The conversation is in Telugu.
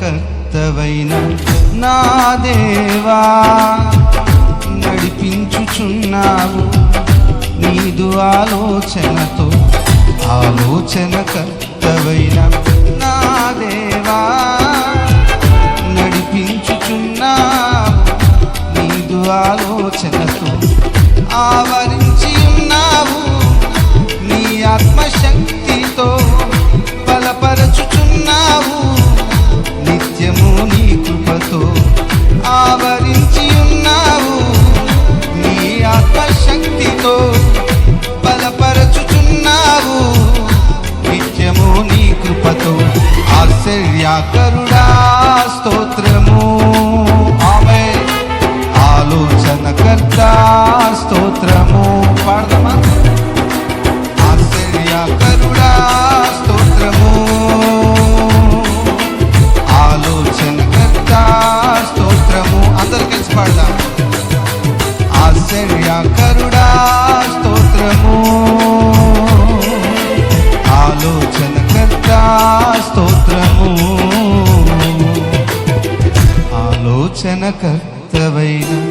కర్తవైన నా దేవా నడిపించుచున్నావు నీదు ఆలోచనతో ఆలోచన కర్తవైన నా దేవా నడిపించుచున్నావు నీదు ఆలోచనతో ఆవరించి ఉన్నావు నీ ఆత్మశక్తితో. ఆశ్చర్యాకరుడా స్తోత్రము. ఆలోచనకర్తవైన